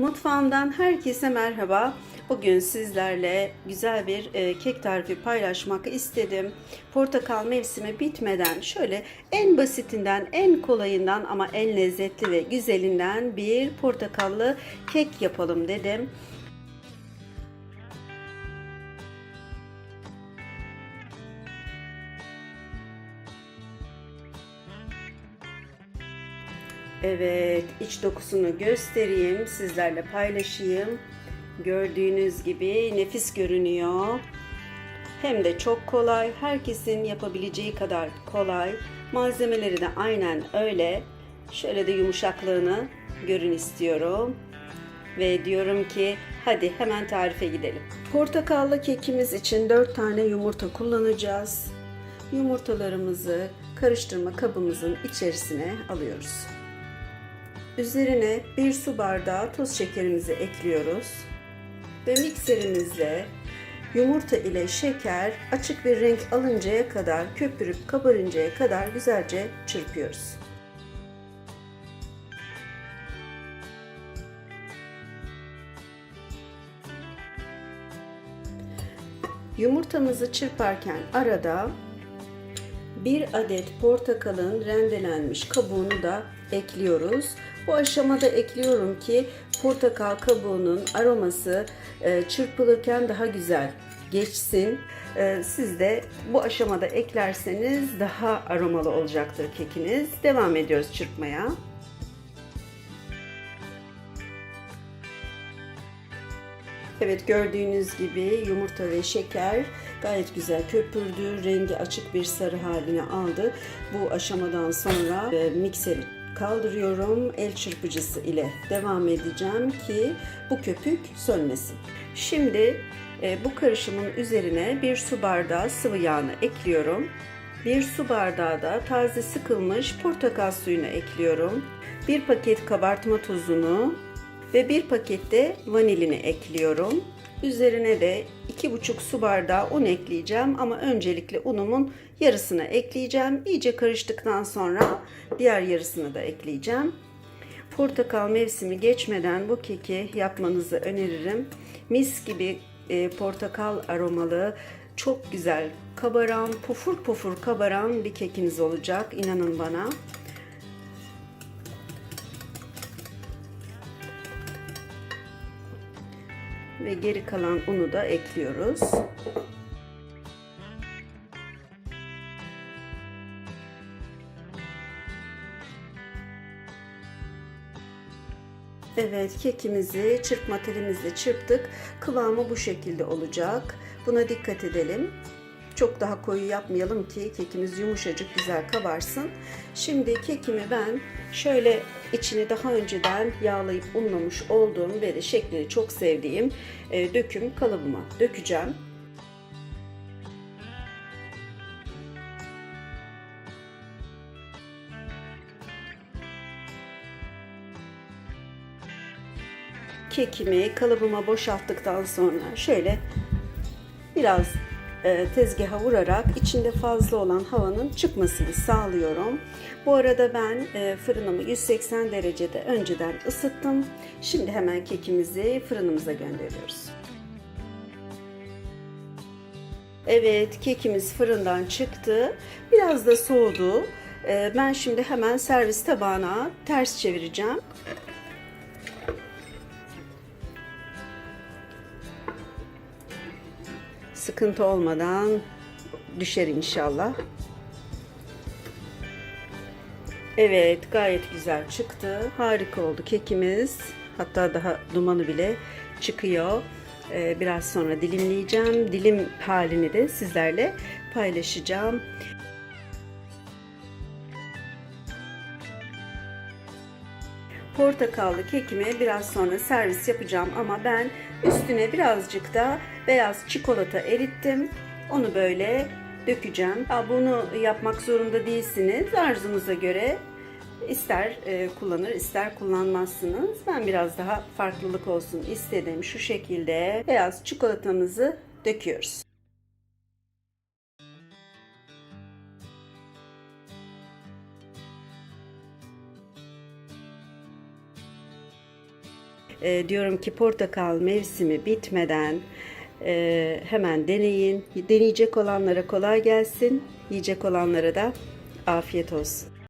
Mutfağımdan herkese merhaba. Bugün sizlerle güzel bir e, kek tarifi paylaşmak istedim. Portakal mevsimi bitmeden şöyle en basitinden, en kolayından ama en lezzetli ve güzelinden bir portakallı kek yapalım dedim. Evet, iç dokusunu göstereyim, sizlerle paylaşayım. Gördüğünüz gibi nefis görünüyor. Hem de çok kolay, herkesin yapabileceği kadar kolay. Malzemeleri de aynen öyle. Şöyle de yumuşaklığını görün istiyorum. Ve diyorum ki hadi hemen tarife gidelim. Portakallı kekimiz için 4 tane yumurta kullanacağız. Yumurtalarımızı karıştırma kabımızın içerisine alıyoruz. Üzerine bir su bardağı toz şekerimizi ekliyoruz. Ve mikserimizle yumurta ile şeker açık bir renk alıncaya kadar köpürüp kabarıncaya kadar güzelce çırpıyoruz. Yumurtamızı çırparken arada bir adet portakalın rendelenmiş kabuğunu da ekliyoruz. Bu aşamada ekliyorum ki portakal kabuğunun aroması e, çırpılırken daha güzel geçsin. E, siz de bu aşamada eklerseniz daha aromalı olacaktır kekiniz. Devam ediyoruz çırpmaya. Evet gördüğünüz gibi yumurta ve şeker gayet güzel köpürdü. Rengi açık bir sarı haline aldı. Bu aşamadan sonra e, mikseri kaldırıyorum. El çırpıcısı ile devam edeceğim ki bu köpük sönmesin. Şimdi e, bu karışımın üzerine bir su bardağı sıvı yağını ekliyorum. Bir su bardağı da taze sıkılmış portakal suyunu ekliyorum. Bir paket kabartma tozunu ve bir pakette vanilini ekliyorum. Üzerine de 2,5 su bardağı un ekleyeceğim ama öncelikle unumun yarısını ekleyeceğim. İyice karıştıktan sonra diğer yarısını da ekleyeceğim. Portakal mevsimi geçmeden bu keki yapmanızı öneririm. Mis gibi e, portakal aromalı, çok güzel kabaran, pufur pufur kabaran bir kekiniz olacak. inanın bana. Ve geri kalan unu da ekliyoruz. Evet kekimizi çırpma telimizle çırptık. Kıvamı bu şekilde olacak. Buna dikkat edelim. Çok daha koyu yapmayalım ki kekimiz yumuşacık güzel kabarsın. Şimdi kekimi ben şöyle içini daha önceden yağlayıp unlamış olduğum ve de şeklini çok sevdiğim e, döküm kalıbıma dökeceğim. Kekimi kalıbıma boşalttıktan sonra şöyle biraz tezgaha vurarak içinde fazla olan havanın çıkmasını sağlıyorum. Bu arada ben e, fırınımı 180 derecede önceden ısıttım. Şimdi hemen kekimizi fırınımıza gönderiyoruz. Evet kekimiz fırından çıktı. Biraz da soğudu. E, ben şimdi hemen servis tabağına ters çevireceğim. Sıkıntı olmadan düşer inşallah. Evet gayet güzel çıktı. Harika oldu kekimiz. Hatta daha dumanı bile çıkıyor. Ee, biraz sonra dilimleyeceğim. Dilim halini de sizlerle paylaşacağım. Portakallı kekimi biraz sonra servis yapacağım ama ben üstüne birazcık da beyaz çikolata erittim. Onu böyle dökeceğim. Bunu yapmak zorunda değilsiniz. Arzunuza göre ister e, kullanır ister kullanmazsınız. Ben biraz daha farklılık olsun istedim. Şu şekilde beyaz çikolatamızı döküyoruz. E, diyorum ki portakal mevsimi bitmeden e, hemen deneyin. Deneyecek olanlara kolay gelsin. Yiyecek olanlara da afiyet olsun.